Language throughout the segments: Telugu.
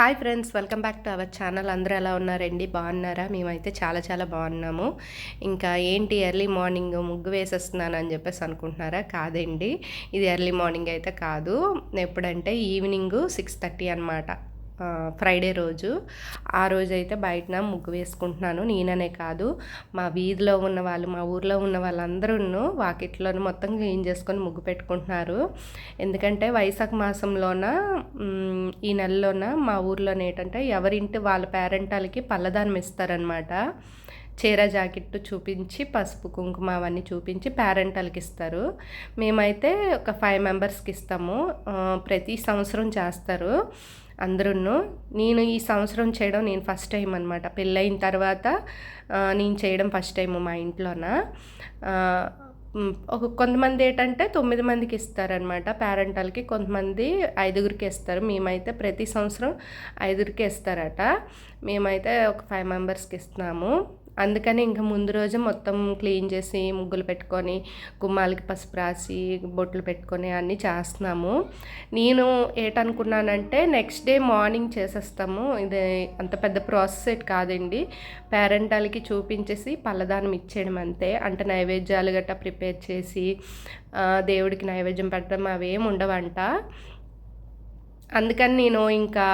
Hi friends welcome back to our channel. అందరూ ఎలా ఉన్నారండి బాగున్నారా? మేమైతే చాలా చాలా బాగున్నాము. ఇంకా ఏంటి ఎర్లీ మార్నింగ్ ముగ్గు వేసేస్తున్నాను అని చెప్పేసి అనుకుంటున్నారా? కాదండి. ఇది ఎర్లీ మార్నింగ్ అయితే కాదు. ఎప్పుడంటే ఈవినింగ్ సిక్స్ థర్టీ అనమాట ఫ్రైడే రోజు. ఆ రోజు అయితే బయటన ముగ్గు వేసుకుంటున్నాను. నేననే కాదు. మా వీధిలో ఉన్న వాళ్ళు మా ఊర్లో ఉన్న వాళ్ళందరూ వాకిట్లోనూ మొత్తం క్లీన్ చేసుకొని ముగ్గు పెట్టుకుంటున్నారు. ఎందుకంటే వైశాఖ మాసంలోన ఈ నెలలోన మా ఊర్లోనే ఏంటంటే ఎవరింటి వాళ్ళ పేరెంటాలకి పల్లదానం ఇస్తారనమాట చీర జాకెట్ చూపించి పసుపు కుంకుమ అవన్నీ చూపించి పేరెంటల్కి ఇస్తారు. మేమైతే ఒక ఫైవ్ మెంబర్స్కి ఇస్తాము. ప్రతి సంవత్సరం చేస్తారు. అందరూ నేను ఈ సంవత్సరం చేయడం నేను ఫస్ట్ టైం అనమాట పెళ్ళయిన తర్వాత నేను చేయడం ఫస్ట్ టైం మా ఇంట్లోన. ఒక కొంతమంది ఏంటంటే తొమ్మిది మందికి ఇస్తారనమాట పేరెంటల్కి కొంతమంది ఐదుగురికి ఇస్తారు. మేమైతే ప్రతి సంవత్సరం ఐదుగురికి ఇస్తారట. మేమైతే ఒక ఫైవ్ మెంబర్స్కి ఇస్తున్నాము. అందుకని ఇంకా ముందు రోజు మొత్తం క్లీన్ చేసి ముగ్గులు పెట్టుకొని గుమ్మాలకి పసుపు రాసి బొట్లు పెట్టుకొని అన్నీ చేస్తున్నాము. నేను ఏటనుకున్నానంటే నెక్స్ట్ డే మార్నింగ్ చేసేస్తాము. ఇది అంత పెద్ద ప్రాసెస్ కాదండి. పేరెంటాలకి చూపించేసి పల్లదానం ఇచ్చేయడం అంతే. అంటే నైవేద్యాలు గట్టా ప్రిపేర్ చేసి దేవుడికి నైవేద్యం పెట్టడం అవేం ఉండవంట. అందుకని నేను ఇంకా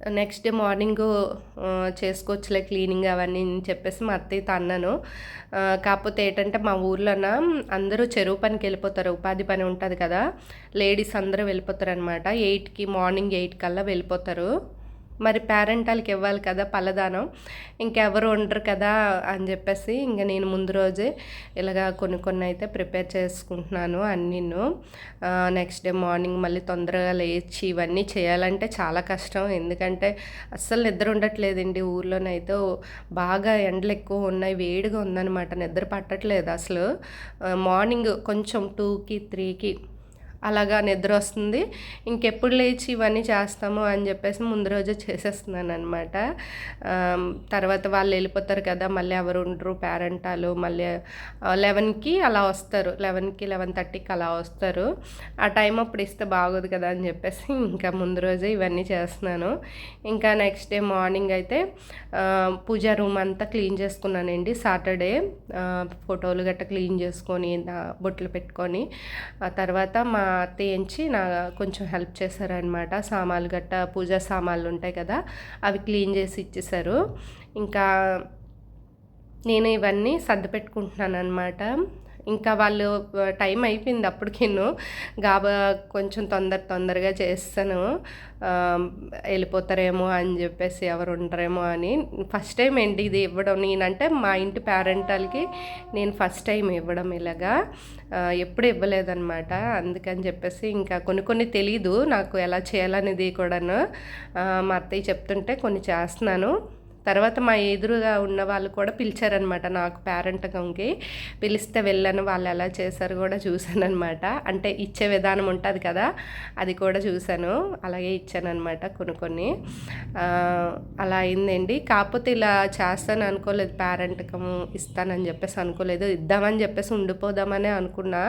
నెక్స్ట్ డే మార్నింగ్ చేసుకోవచ్చులే క్లీనింగ్ అవన్నీ అని చెప్పేసి మా అత్తయ్యతో అన్నాను కాకపోతే ఏంటంటే మా ఊర్లోన అందరూ చెరువు పనికి వెళ్ళిపోతారు. ఉపాధి పని ఉంటుంది కదా. లేడీస్ అందరూ వెళ్ళిపోతారు అనమాట ఎయిట్కి మార్నింగ్ ఎయిట్ కల్లా వెళ్ళిపోతారు. మరి పేరెంటాలకి ఇవ్వాలి కదా పల్లదానం ఇంకెవరు ఉండరు కదా అని చెప్పేసి ఇంకా నేను ముందు రోజే ఇలాగా కొన్ని కొన్ని అయితే ప్రిపేర్ చేసుకుంటున్నాను అన్నీను. నెక్స్ట్ డే మార్నింగ్ మళ్ళీ తొందరగా లేచి ఇవన్నీ చేయాలంటే చాలా కష్టం. ఎందుకంటే అస్సలు నిద్ర ఉండట్లేదండి ఊర్లోనైతే బాగా ఎండలు ఎక్కువ ఉన్నాయి వేడిగా ఉందన్నమాట నిద్ర పట్టట్లేదు అసలు. మార్నింగ్ కొంచెం టూకి త్రీకి అలాగా నిద్ర వస్తుంది. ఇంకెప్పుడు లేచి ఇవన్నీ చేస్తాము అని చెప్పేసి ముందు రోజే చేసేస్తున్నాను అనమాట తర్వాత వాళ్ళు వెళ్ళిపోతారు కదా మళ్ళీ ఎవరు ఉండరు పేరెంటాలు మళ్ళీ లెవెన్కి అలా వస్తారు. లెవెన్కి లెవెన్ థర్టీకి అలా వస్తారు. ఆ టైం అప్పుడు ఇస్తే బాగోదు కదా అని చెప్పేసి ఇంకా ముందు రోజే ఇవన్నీ చేస్తున్నాను. ఇంకా నెక్స్ట్ డే మార్నింగ్ అయితే పూజ పూజా రూమ్ అంతా క్లీన్ చేసుకున్నానండి. సాటర్డే ఫోటోలు గట్ట క్లీన్ చేసుకొని బొట్లు పెట్టుకొని ఆ తర్వాత మా అత్తయ్య నా కొంచెం హెల్ప్ చేశారనమాట సామాన్లు గట్ట పూజా సామాన్లు ఉంటాయి కదా అవి క్లీన్ చేసి ఇచ్చేసారు ఇంకా నేను ఇవన్నీ సర్ది పెట్టుకుంటున్నాను అనమాట ఇంకా వాళ్ళు టైం అయిపోయింది అప్పటికిను. గాబా కొంచెం తొందర తొందరగా చేస్తాను. వెళ్ళిపోతారేమో అని చెప్పేసి ఎవరు ఉండరేమో అని. ఫస్ట్ టైం ఏంటి ఇది ఇవ్వడం. నేనంటే మా ఇంటి పేరెంటాలకి నేను ఫస్ట్ టైం ఇవ్వడం ఇలాగా. ఎప్పుడు ఇవ్వలేదన్నమాట. అందుకని చెప్పేసి ఇంకా కొన్ని కొన్ని తెలీదు నాకు ఎలా చేయాలనేది కూడాను. మా అత్తయ్య చెప్తుంటే కొన్ని చేస్తున్నాను. తర్వాత మా ఎదురుగా ఉన్న వాళ్ళు కూడా పిలిచారనమాట నాకు పేరెంటకంకి పిలిస్తే వెళ్ళాను వాళ్ళు ఎలా చేశారు కూడా చూశానమాట అనమాట అంటే ఇచ్చే విధానం ఉంటుంది కదా అది కూడా చూశాను. అలాగే ఇచ్చానమాట కొన్ని కొన్ని. అలా అయిందండి. కాకపోతే ఇలా చేస్తాను అనుకోలేదు పేరెంటకం ఇస్తానని చెప్పేసి అనుకోలేదు. ఇద్దామని చెప్పేసి ఉండిపోదామనే అనుకున్నా.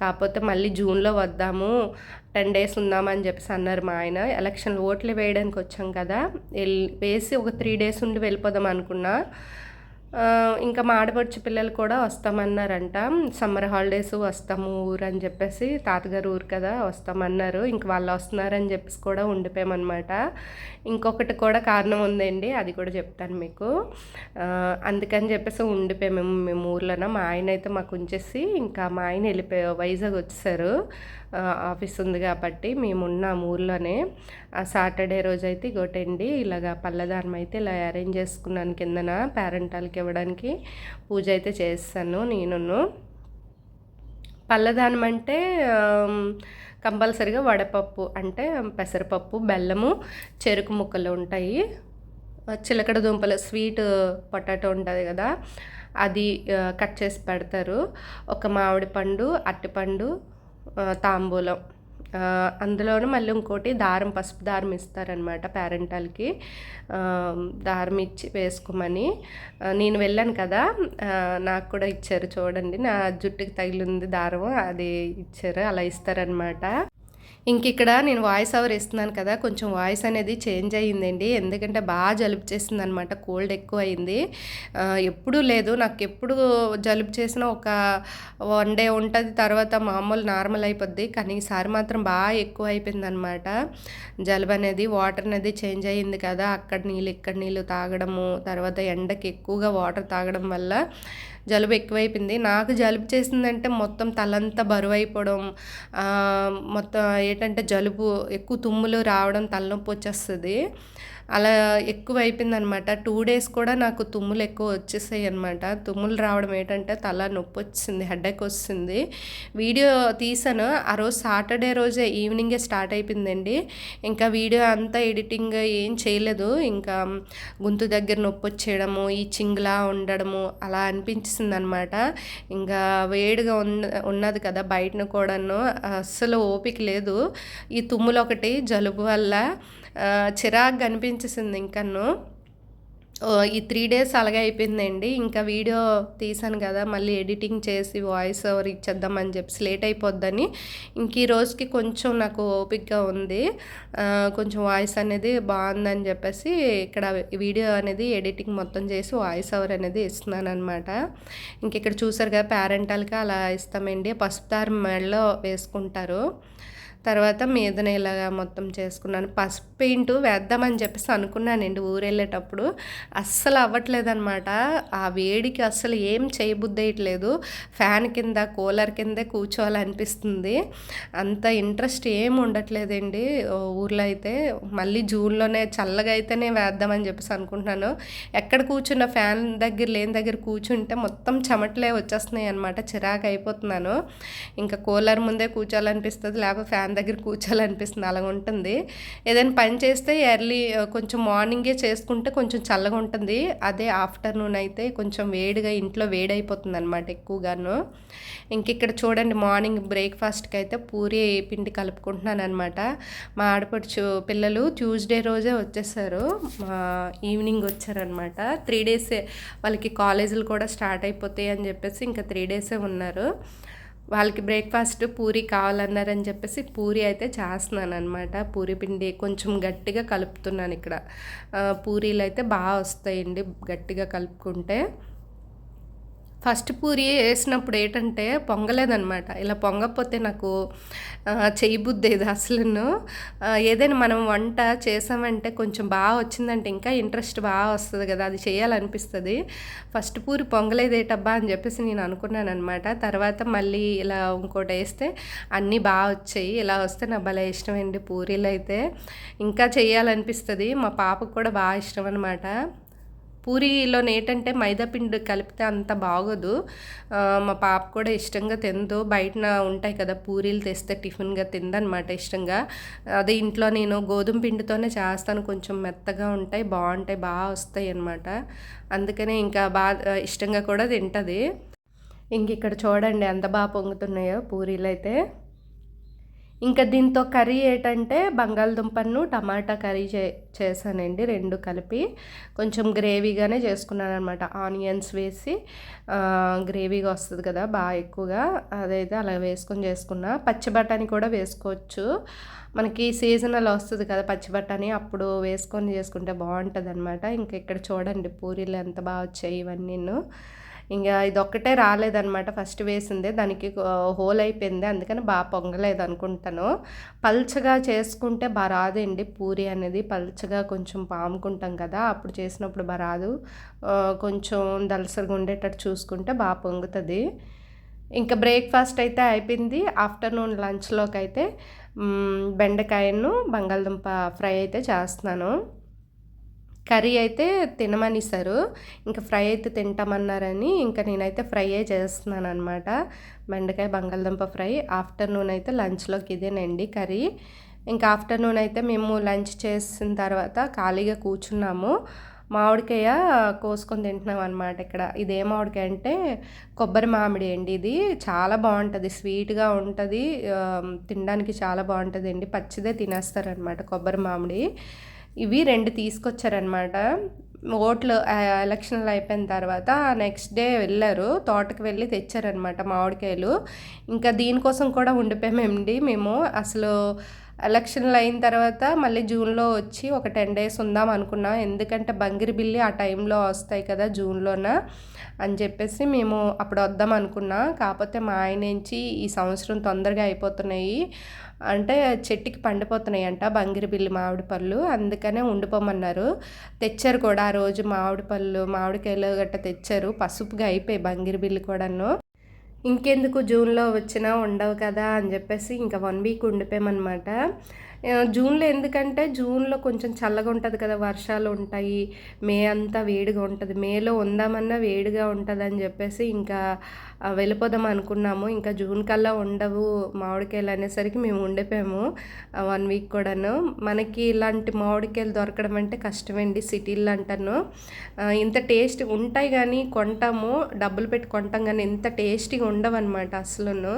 కాకపోతే మళ్ళీ జూన్లో వద్దాము టెన్ డేస్ ఉందామని చెప్పేసి అన్నారు మా ఆయన. ఎలక్షన్ ఓట్లు వేయడానికి వచ్చాం కదా. వెళ్ళి వేసి ఒక త్రీ డేస్ ఉండి వెళ్ళిపోదాం అనుకున్నా. ఇంకా మా ఆడపడుచు పిల్లలు కూడా వస్తామన్నారంట. సమ్మర్ హాలిడేస్ వస్తాము ఊరు అని చెప్పేసి. తాతగారు ఊరు కదా వస్తామన్నారు. ఇంక వాళ్ళు వస్తున్నారని చెప్పేసి కూడా ఉండిపోయామన్నమాట. ఇంకొకటి కూడా కారణం ఉందండి అది కూడా చెప్తాను మీకు. అందుకని చెప్పేసి ఉండిపోయాము మేము మేము ఊర్లోన. మా ఆయన అయితే మాకు ఉంచేసి ఇంకా మా ఆయన వెళ్ళిపోయా వైజాగ్ వచ్చేసారు. ఆఫీస్ ఉంది కాబట్టి మేమున్న ఊర్లోనే సాటర్డే రోజు అయితే ఇగోటండి ఇలాగా పల్లదానం అయితే ఇలా అరేంజ్ చేసుకున్నాను కిందన పేరెంటాలకి ఇవ్వడానికి పూజ అయితే చేస్తాను నేనును. పల్లదానం అంటే కంపల్సరిగా వడపప్పు అంటే పెసరపప్పు బెల్లము చెరుకు ముక్కలు ఉంటాయి. చిలకడ దుంపలు స్వీట్ పొటాటో ఉంటుంది కదా అది కట్ చేసి పెడతారు. ఒక మామిడి పండు అరటిపండు తాంబూలం. అందులోనూ మళ్ళీ ఇంకోటి దారం పసుపు దారం ఇస్తారనమాట పేరెంటాలకి. దారం ఇచ్చి వేసుకోమని. నేను వెళ్ళాను కదా నాకు కూడా ఇచ్చారు చూడండి. నా జుట్టుకి తగిలింది దారం అది ఇచ్చారు అలా ఇస్తారనమాట ఇంక ఇక్కడ నేను వాయిస్ ఓవర్ ఇస్తున్నాను కదా కొంచెం వాయిస్ అనేది చేంజ్ అయ్యిందండి. ఎందుకంటే బాగా జలుబు చేసింది అనమాట కోల్డ్ ఎక్కువ అయింది ఎప్పుడూ లేదు నాకు ఎప్పుడు జలుబు చేసిన ఒక వన్ డే ఉంటుంది తర్వాత మామూలు నార్మల్ అయిపోద్ది. కానీ ఈసారి మాత్రం బాగా ఎక్కువ అయిపోయింది అనమాట జలుబు అనేది వాటర్ అనేది చేంజ్ అయ్యింది కదా అక్కడ నీళ్ళు ఇక్కడ నీళ్ళు తాగడము తర్వాత ఎండకి ఎక్కువగా వాటర్ తాగడం వల్ల జలుబు ఎక్కువైపోయింది. నాకు జలుబు చేసిందంటే మొత్తం తలంతా బరువు అయిపోవడం మొత్తం ఏంటంటే జలుబు ఎక్కువ తుమ్ములు రావడం తలనొప్పి వచ్చేస్తుంది. అలా ఎక్కువ అయిపోయింది అనమాట టూ డేస్ కూడా నాకు తుమ్ములు ఎక్కువ వచ్చేసాయి అనమాట. తుమ్ములు రావడం ఏంటంటే తల నొప్పి వచ్చింది హెడ్ఏక్ వస్తుంది. వీడియో తీసాను. ఆ రోజు సాటర్డే రోజే ఈవినింగే స్టార్ట్ అయిపోయిందండి. ఇంకా వీడియో అంతా ఎడిటింగ్ ఏం చేయలేదు. ఇంకా గొంతు దగ్గర నొప్పి వచ్చేయడము ఈ చింగ్లా ఉండడము అలా అనిపించింది అనమాట ఇంకా వేడిగా ఉన్న ఉన్నది కదా బయటను కూడాను. అస్సలు ఓపిక లేదు. ఈ తుమ్ములు ఒకటి జలుబు వల్ల చిరాగ్గా అనిపించేసింది ఇంకను ఈ త్రీ డేస్ అలాగే అయిపోయిందండి. ఇంకా వీడియో తీసాను కదా మళ్ళీ ఎడిటింగ్ చేసి వాయిస్ ఓవర్ ఇచ్చేద్దామని చెప్పి లేట్ అయిపోద్దని. ఇంక ఈ రోజుకి కొంచెం నాకు ఓపిక్గా ఉంది. కొంచెం వాయిస్ అనేది బాగుందని చెప్పేసి ఇక్కడ వీడియో అనేది ఎడిటింగ్ మొత్తం చేసి వాయిస్ ఓవర్ అనేది ఇస్తున్నాను అనమాట ఇంక ఇక్కడ చూసారు కదా పేరెంటల్గా అలా ఇస్తామండి. పసుపు దారి మెడలో వేసుకుంటారు. తర్వాత మీదన ఇలాగా మొత్తం చేసుకున్నాను. పసుపు పెయింట్ వేద్దామని చెప్పేసి అనుకున్నానండి ఊరు వెళ్ళేటప్పుడు అస్సలు అవ్వట్లేదనమాట ఆ వేడికి అస్సలు ఏం చేయబుద్దయట్లేదు. ఫ్యాన్ కింద కూలర్ కిందే కూర్చోవాలనిపిస్తుంది. అంత ఇంట్రెస్ట్ ఏం ఉండట్లేదండి ఊర్లో అయితే. మళ్ళీ జూన్లోనే చల్లగా అయితేనే వేద్దామని చెప్పేసి అనుకుంటున్నాను. ఎక్కడ కూర్చున్న ఫ్యాన్ దగ్గర లేని దగ్గర కూర్చుంటే మొత్తం చెమటలే వచ్చేస్తున్నాయి అనమాట చిరాకు అయిపోతున్నాను ఇంకా కూలర్ ముందే కూర్చోాలనిపిస్తుంది లేకపోతే ఫ్యాన్ దాని దగ్గర కూర్చోాలనిపిస్తుంది అలా ఉంటుంది. ఏదైనా పని చేస్తే ఎర్లీ కొంచెం మార్నింగే చేసుకుంటే కొంచెం చల్లగా ఉంటుంది. అదే ఆఫ్టర్నూన్ అయితే కొంచెం వేడిగా ఇంట్లో వేడైపోతుంది అనమాట ఎక్కువగాను. ఇంక ఇక్కడ చూడండి మార్నింగ్ బ్రేక్ఫాస్ట్కి అయితే పూరి పిండి కలుపుకుంటున్నాను అనమాట మా ఆడపడుచు పిల్లలు ట్యూస్డే రోజే వచ్చేసారు. మా ఈవినింగ్ వచ్చారనమాట త్రీ డేసే వాళ్ళకి కాలేజీలు కూడా స్టార్ట్ అయిపోతాయి అని చెప్పేసి ఇంకా త్రీ డేసే ఉన్నారు. వాళ్ళకి బ్రేక్ఫాస్ట్ పూరి కావాలన్నారని చెప్పేసి పూరి అయితే చేస్తున్నాను అనమాట పూరి పిండి కొంచెం గట్టిగా కలుపుతున్నాను ఇక్కడ. పూరీలు అయితే బాగా వస్తాయండి గట్టిగా కలుపుకుంటే. ఫస్ట్ పూరి వేసినప్పుడు ఏంటంటే పొంగలేదనమాట ఇలా పొంగకపోతే నాకు చేయబుద్దేది అసలు ఏదైనా మనం వంట చేసామంటే కొంచెం బాగా వచ్చిందంటే ఇంకా ఇంట్రెస్ట్ బాగా వస్తుంది కదా అది చేయాలనిపిస్తుంది. ఫస్ట్ పూరి పొంగలేదేటబ్బా అని చెప్పేసి నేను అనుకున్నాను అనమాట తర్వాత మళ్ళీ ఇలా ఇంకోటి వేస్తే అన్నీ బాగా వచ్చాయి. ఇలా వస్తే నాకు భలే ఇష్టమండి పూరీలు అయితే. ఇంకా చేయాలనిపిస్తుంది. మా పాపకు కూడా బాగా ఇష్టం అనమాట పూరీలో ఏంటంటే మైదాపిండి కలిపితే అంత బాగోదు. మా పాప కూడా ఇష్టంగా తిందు. బయటన ఉంటాయి కదా పూరీలు తెస్తే టిఫిన్గా తిందనమాట ఇష్టంగా. అదే ఇంట్లో నేను గోధుమ పిండితోనే చేస్తాను. కొంచెం మెత్తగా ఉంటాయి బాగుంటాయి బాగా వస్తాయి అనమాట అందుకనే ఇంకా బాగా ఇష్టంగా కూడా తింటుంది. ఇంక ఇక్కడ చూడండి ఎంత బాగా పొంగుతున్నాయో పూరీలు అయితే ఇంకా దీంతో కర్రీ ఏంటంటే బంగాళదుంపను టమాటా కర్రీ చే చేశానండి రెండు కలిపి. కొంచెం గ్రేవీగానే చేసుకున్నాను అనమాట ఆనియన్స్ వేసి గ్రేవీగా వస్తుంది కదా బాగా ఎక్కువగా. అదైతే అలా వేసుకొని చేసుకున్నా. పచ్చి బఠానీ కూడా వేసుకోవచ్చు. మనకి సీజనల్ వస్తుంది కదా పచ్చి బఠానీ అప్పుడు వేసుకొని చేసుకుంటే బాగుంటుంది అనమాట ఇంకా ఇక్కడ చూడండి పూరీలు ఎంత బాగా వచ్చాయి ఇవన్నీ ఇంకా ఇది ఒక్కటే రాలేదనమాట ఫస్ట్ వేసిందే. దానికి హోల్ అయిపోయింది. అందుకని బాగా పొంగలేదు అనుకుంటాను పల్చగా చేసుకుంటే బాగా రాదండి. పూరి అనేది పల్చగా కొంచెం పాముకుంటాం కదా అప్పుడు చేసినప్పుడు బాగా రాదు. కొంచెం దలసరిగా ఉండేటట్టు చూసుకుంటే బాగా పొంగుతుంది. ఇంకా బ్రేక్ఫాస్ట్ అయితే అయిపోయింది. ఆఫ్టర్నూన్ లంచ్లోకి అయితే బెండకాయను బంగాళదుంప ఫ్రై అయితే చేస్తున్నాను. కర్రీ అయితే తినమనిసారు ఇంకా ఫ్రై అయితే తింటామన్నారని ఇంకా నేనైతే ఫ్రైయే చేస్తున్నాను అనమాట బెండకాయ బంగాళదుంప ఫ్రై ఆఫ్టర్నూన్ అయితే లంచ్లోకి ఇదేనండి కర్రీ. ఇంకా ఆఫ్టర్నూన్ అయితే మేము లంచ్ చేసిన తర్వాత ఖాళీగా కూర్చున్నాము. మామిడికాయ కోసుకొని తింటున్నాం అనమాట ఇక్కడ. ఇదే మామిడికాయ అంటే కొబ్బరి మామిడి అండి ఇది. చాలా బాగుంటుంది స్వీట్గా ఉంటుంది. తినడానికి చాలా బాగుంటుంది అండి పచ్చిదే తినేస్తారనమాట కొబ్బరి మామిడి. ఇవి రెండు తీసుకొచ్చారనమాట ఓట్లు ఎలక్షన్లు అయిపోయిన తర్వాత నెక్స్ట్ డే వెళ్ళారు. తోటకి వెళ్ళి తెచ్చారనమాట మామిడికాయలు. ఇంకా దీనికోసం కూడా ఉండిపోయామండి మేము. అసలు ఎలక్షన్లు అయిన తర్వాత మళ్ళీ జూన్లో వచ్చి ఒక టెన్ డేస్ ఉందాం అనుకున్నాం. ఎందుకంటే బంగిరి బిల్లి ఆ టైంలో వస్తాయి కదా జూన్లోన అని చెప్పేసి మేము అప్పుడు వద్దాం అనుకున్నాం. కాకపోతే మా ఆయన నుంచి ఈ సంవత్సరం తొందరగా అయిపోతున్నాయి. అంటే చెట్టుకి పండిపోతున్నాయి అంట బంగిరి బిల్లి మామిడి పళ్ళు అందుకనే ఉండిపోమన్నారు. తెచ్చారు కూడా ఆ రోజు మామిడి పళ్ళు మామిడికాయలు గట్ట తెచ్చారు. పసుపుగా అయిపోయి బంగిరి బిల్లి కూడాను. ఇంకెందుకు జూన్లో వచ్చినా ఉండవు కదా అని చెప్పేసి ఇంకా వన్ వీక్ ఉండిపోయామన్నమాట. జూన్లో ఎందుకంటే జూన్లో కొంచెం చల్లగా ఉంటుంది కదా వర్షాలు ఉంటాయి. మే అంతా వేడిగా ఉంటుంది. మేలో ఉందామన్నా వేడిగా ఉంటుంది అని చెప్పేసి ఇంకా వెళ్ళిపోదాం అనుకున్నాము. ఇంకా జూన్ కల్లా ఉండవు మామిడికాయలు అనేసరికి మేము ఉండిపోయాము వన్ వీక్ కూడాను. మనకి ఇలాంటి మామిడికాయలు దొరకడం అంటే కష్టమండి సిటీల్లో అంటాను. ఇంత టేస్ట్ ఉంటాయి కానీ కొంటాము డబ్బులు పెట్టి కొంటాం కానీ ఇంత టేస్టీగా ఉండవన్నమాట అసలును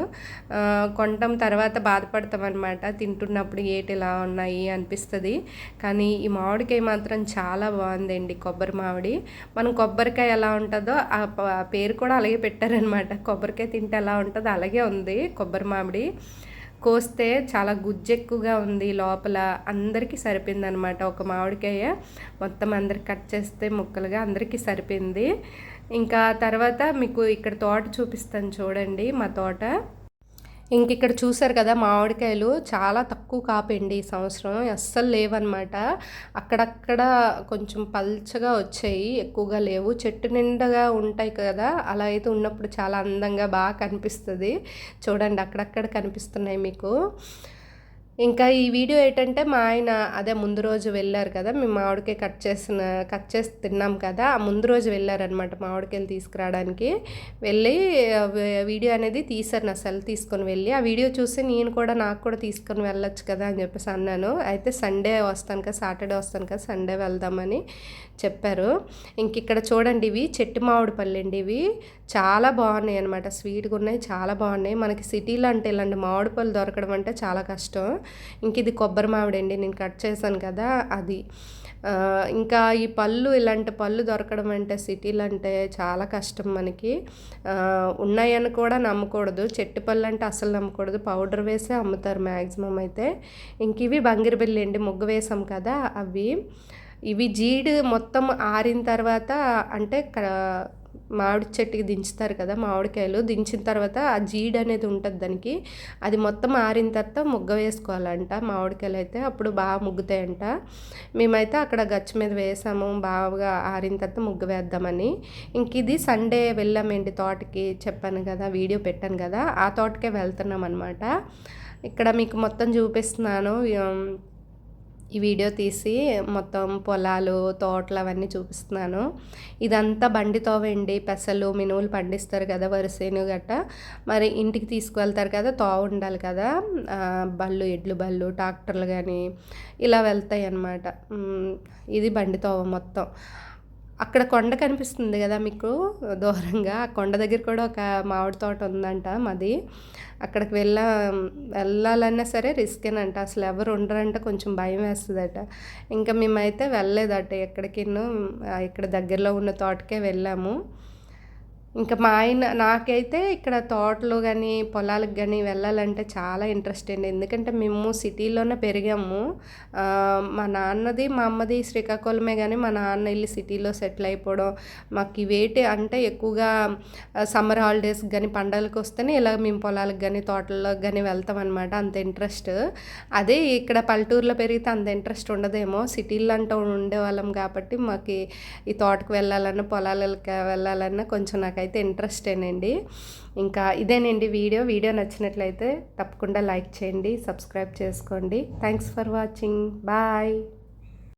కొంటాం తర్వాత బాధపడతాం అనమాట తింటున్నప్పుడు ఏటి ఇలా ఉన్నాయి అనిపిస్తుంది. కానీ ఈ మామిడికాయ మాత్రం చాలా బాగుందండి కొబ్బరి మామిడి. మనం కొబ్బరికాయ ఎలా ఉంటుందో ఆ ఆ పేరు కూడా అలాగే పెట్టారనమాట కొబ్బరికాయ తింటే ఎలా ఉంటుందో అలాగే ఉంది కొబ్బరి మామిడి. కోస్తే చాలా గుజ్జు ఎక్కువగా ఉంది లోపల అందరికీ సరిపోయింది అనమాట ఒక మామిడికాయ మొత్తం అందరికి కట్ చేస్తే ముక్కలుగా అందరికీ సరిపోయింది. ఇంకా తర్వాత మీకు ఇక్కడ తోట చూపిస్తాను చూడండి మా తోట. ఇంక ఇక్కడ చూసారు కదా మామిడికాయలు చాలా తక్కువ కాపండి ఈ సంవత్సరం అస్సలు లేవన్నమాట. అక్కడక్కడ కొంచెం పల్చగా వచ్చాయి ఎక్కువగా లేవు. చెట్టు నిండగా ఉంటాయి కదా అలా అయితే ఉన్నప్పుడు చాలా అందంగా బాగా కనిపిస్తుంది. చూడండి అక్కడక్కడ కనిపిస్తున్నాయి మీకు. ఇంకా ఈ వీడియో ఏంటంటే మా ఆయన అదే ముందు రోజు వెళ్ళారు కదా మేము మామిడికాయ కట్ చేసిన కట్ చేసి తిన్నాం కదా ఆ ముందు రోజు వెళ్ళారనమాట మామిడికాయలు తీసుకురావడానికి. వెళ్ళి వీడియో అనేది తీశారు నా సెల్ తీసుకొని వెళ్ళి. ఆ వీడియో చూసి నేను కూడా నాకు కూడా తీసుకొని వెళ్ళొచ్చు కదా అని చెప్పేసి అన్నాను. అయితే సండే వస్తాను కదా సాటర్డే వస్తాను కదా సండే వెళ్దామని. చెప్పారు. ఇంక ఇక్కడ చూడండి ఇవి చెట్టు మామిడి పళ్ళు అండి ఇవి. చాలా బాగున్నాయి అనమాట స్వీట్గా ఉన్నాయి. చాలా బాగున్నాయి. మనకి సిటీలో అంటే ఇలాంటి మామిడి పళ్ళు దొరకడం అంటే చాలా కష్టం. ఇంక ఇది కొబ్బరి మామిడి అండి. నేను కట్ చేశాను కదా అది. ఇంకా ఈ పళ్ళు ఇలాంటి పళ్ళు దొరకడం అంటే సిటీలు అంటే చాలా కష్టం మనకి. ఉన్నాయని కూడా నమ్మకూడదు. చెట్టు పళ్ళు అంటే అసలు నమ్మకూడదు. పౌడర్ వేసే అమ్ముతారు మ్యాక్సిమం అయితే. ఇంక ఇవి బంగిరిబిల్లి అండి. ముగ్గు వేసాం కదా అవి. ఇవి జీడి మొత్తం ఆరిన తర్వాత అంటే క- మామిడి చెట్టుకి దించుతారు కదా మామిడికాయలు. దించిన తర్వాత ఆ జీడి అనేది ఉంటుంది దానికి. అది మొత్తం ఆరిన తర్వాత ముగ్గ వేసుకోవాలంట మామిడికాయలు అయితే. అప్పుడు బాగా ముగ్గుతాయంట. మేమైతే అక్కడ గచ్చి మీద వేసాము. బాగా ఆరిన తర్వాత ముగ్గు వేద్దామని. ఇంక ఇది సండే వెళ్ళామేంటి తోటకి చెప్పాను కదా వీడియో పెట్టాను కదా. ఆ తోటకే వెళ్తున్నాం అనమాట ఇక్కడ మీకు మొత్తం చూపిస్తున్నాను. ఈ వీడియో తీసి మొత్తం పొలాలు తోటలు అవన్నీ చూపిస్తున్నాను. ఇదంతా బండి తోవండి. పెసలు మినువులు పండిస్తారు కదా వరిసేను గట్ట. మరి ఇంటికి తీసుకువెళ్తారు కదా తోవ ఉండాలి కదా. బళ్ళు ఎడ్లు బళ్ళు ట్రాక్టర్లు కానీ ఇలా వెళ్తాయి అన్నమాట ఇది బండి తోవ మొత్తం. అక్కడ కొండ కనిపిస్తుంది కదా మీకు దూరంగా. ఆ కొండ దగ్గర కూడా ఒక మామిడి తోట ఉందంట మాది. అక్కడికి వెళ్ళ వెళ్ళాలన్నా సరే రిస్కేనంట అసలు ఎవరు ఉండరంట కొంచెం భయం వేస్తుందట. ఇంకా మేమైతే వెళ్ళలేదట ఎక్కడికి ఇక్కడ దగ్గరలో ఉన్న తోటకే వెళ్ళాము. ఇంకా మా ఆయన నాకైతే ఇక్కడ తోటలు కానీ పొలాలకు కానీ వెళ్ళాలంటే చాలా ఇంట్రెస్ట్ అండి. ఎందుకంటే మేము సిటీలోనే పెరిగాము. మా నాన్నది మా అమ్మది శ్రీకాకుళమే కానీ మా నాన్న వెళ్ళి సిటీలో సెటిల్ అయిపోవడం మాకు ఇవేటి అంటే ఎక్కువగా సమ్మర్ హాలిడేస్కి కానీ పండగలకు వస్తేనే ఇలా మేము పొలాలకు కానీ తోటలకు కానీ వెళ్తాం అనమాట అంత ఇంట్రెస్ట్. అదే ఇక్కడ పల్లెటూరులో పెరిగితే అంత ఇంట్రెస్ట్ ఉండదేమో. సిటీల్లో అంటూ ఉండేవాళ్ళం కాబట్టి మాకు ఈ తోటకు వెళ్ళాలన్నా పొలాలకు వెళ్ళాలన్నా కొంచెం నాకైతే ఇంట్రెస్టేనండి ఇంకా ఇదేనండి వీడియో. వీడియో నచ్చినట్లయితే తప్పకుండా లైక్ చేయండి సబ్స్క్రైబ్ చేసుకోండి. Thanks for watching bye